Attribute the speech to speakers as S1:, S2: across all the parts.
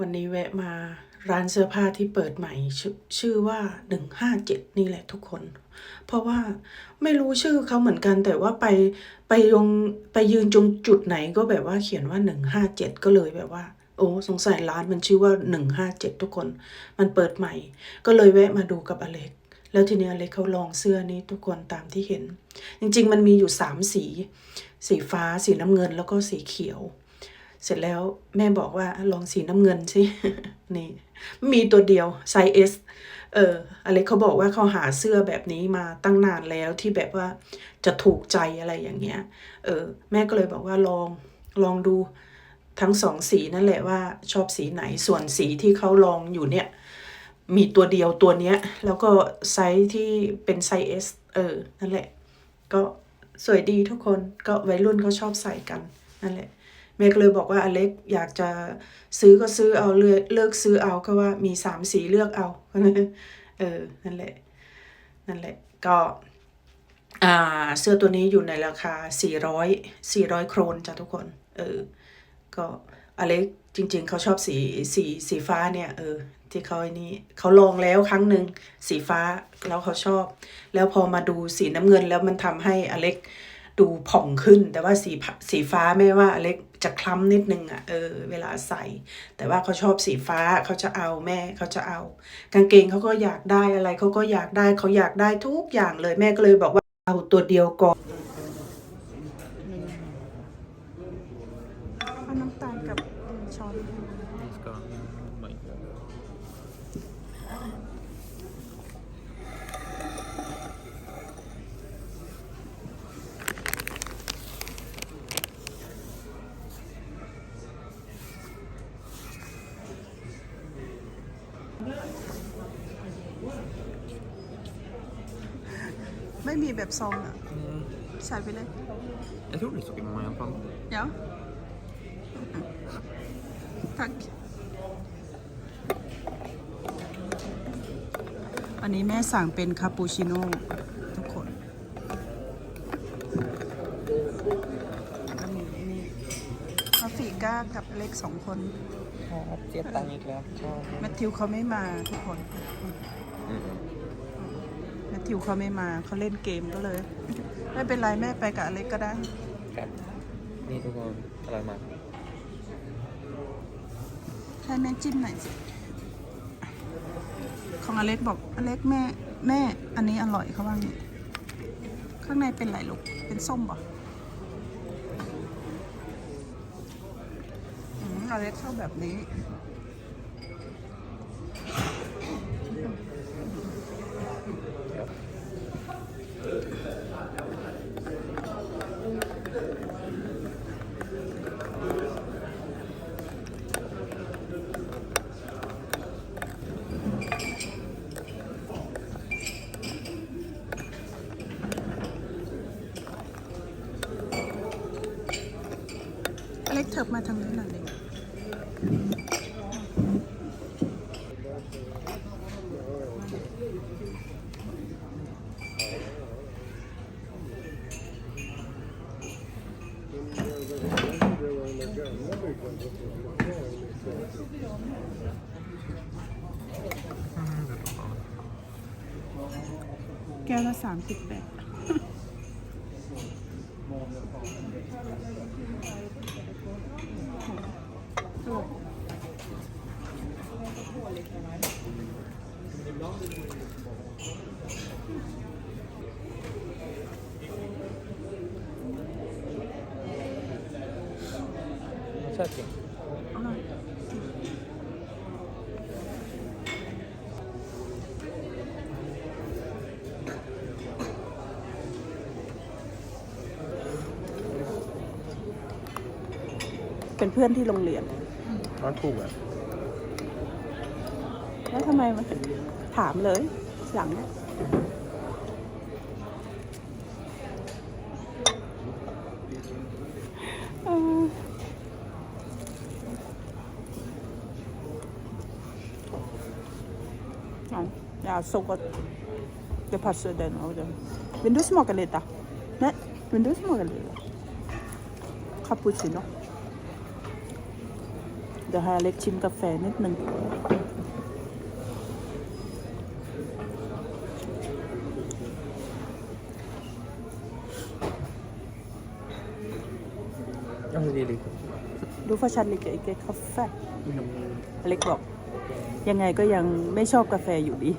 S1: วันนี้แวะมาร้านเสื้อผ้าที่เปิดใหม่ชชื่อว่าหนึ่งห้าเจ็ดนี่แหละทุกคน เพราะว่าไม่รู้ชื่อเขาเหมือนกันแต่ว่าไปไปยงไปยืนจงจุดไหนก็แบบว่าเขียนว่าหนึ่งห้าเจ็ดก็เลยแบบว่า โอ้สงสัยร้านมันชื่อว่าหนึ่งห้าเจ็ดทุกคน มันเปิดใหม่ ก็เลยแวะมาดูกับอเล็ก แล้วทีนี้อเล็กเขาลองเสื้อนี้ทุกคนตามที่เห็น จริง ๆ มันมีอยู่สามสี สีฟ้า สีน้ำเงินแล้วก็สีเขียว เสร็จแล้วแม่บอกว่าลองสีน้ำเงินสิ นี่ มีตัวเดียวไซส์ S เอออเล็กเขาบอกว่าเขาหาเสื้อแบบนี้มาตั้งนานแล้วที่แบบว่าจะถูกใจอะไรอย่างเงี้ย เออ แม่ก็เลยบอกว่าลองลองดูทั้งสองสีนั่นแหละว่าชอบสีไหนส่วนสีที่เขาลองอยู่เนี่ย มีตัวเดียวตัวเนี้ย แล้วก็ไซส์ที่เป็นไซส์ S เออ นั่นแหละ ก็สวยดีทุกคนก็วัยรุ่นเขาชอบใส่กันนั่นแหละ แม่ก็เลยบอกว่าอเล็กอยากจะซื้อก็ซื้อเอาเลือกเลือกซื้อเอาก็ว่ามีสามสีเลือกเอาเออนั่นแหละ นั่นแหละ ก็อ่าเสื้อตัวนี้อยู่ในราคา 400 400 โครนจ้ะทุกคน เออ ก็อเล็กจริง ๆ เขาชอบสีสีสีฟ้าเนี่ย เออ ที่เขาไอ้นี่เขาลองแล้วครั้งหนึ่งสีฟ้าแล้วเขาชอบ แล้วพอมาดูสีน้ำเงินแล้วมันทำให้อเล็กดูผ่องขึ้น แต่ว่าสีสีฟ้าแม่ว่าอเล็ก จะคล้ำนิดนึงอะเออเวลาใส่ แต่ว่าเขาชอบสีฟ้าเขาจะเอาแม่เขาจะเอา กางเกงเขาก็อยากได้อะไรเขาก็อยากได้เขาอยากได้ทุกอย่างเลยแม่ก็เลยบอกว่าเอาตัวเดียวก่อน
S2: น้ำตาลกับช้อน ไม่มีแบบซองอะใส่ไปเลย
S3: Jag tror det är sockermamma i alla fall.
S2: เดี๋ยว ทัก อันนี้แม่สั่งเป็นคาปูชิโน่ทุกคนอันนี้นี่มาฟีก้ากับเล็กสองคน
S3: Ja, det är tack ikväll.
S2: แมทธิวเขาไม่มาทุกคนแม ทธิวเขาไม่มาเขาเล่นเกมก็เลย ไม่เป็นไรแม่ไปกับอเล็กก็ได้
S3: ครับ นี่ทุกคนอร่อยมาก
S2: ให้แม่จิ้มหน่อยสิของอเล็กบอกอเล็กแม่แม่อันนี้อร่อยเขาว่างี้ข้างในเป็นอะไรลูก เป็นส้มป่ะอืมอเล็กชอบแบบนี้ มาทางนี้หน่อยดิแก้วละสามสิบแปด
S3: ใช่จริง
S2: อร่อย เป็นเพื่อนที่โรงเรียน
S3: ร้านถูกอะ
S2: แล้วทำไมมันถามเลย หลังเนี่ยเออ Ja, ja så gott. Det passar den också. Vill du smaka lite? Nej, vill du smaka lite? Cappuccino.
S1: ดี๋ยวให้อเล็กชิมกาแฟนิดนึง
S3: เอาดีดี
S1: ดูฟาชันลิกเกกาแฟอเล็กบอกยังไงก็ยังไม่ชอบกาแฟอยู่ดี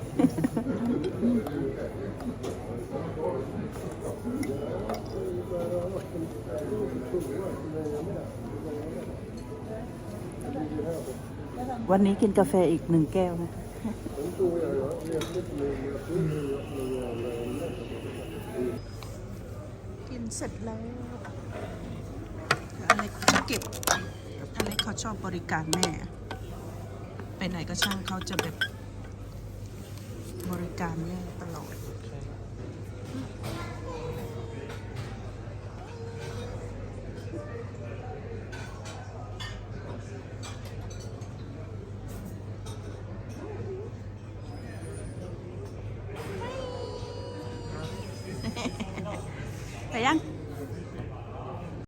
S1: วันนี้กินกาแฟอีกหนึ่งแก้วนะกินเสร็จแล้วอะไรจะเก็บอะไรเขาชอบบริการแม่ ไปไหนก็ช่างเขาจะแบบบริการแม่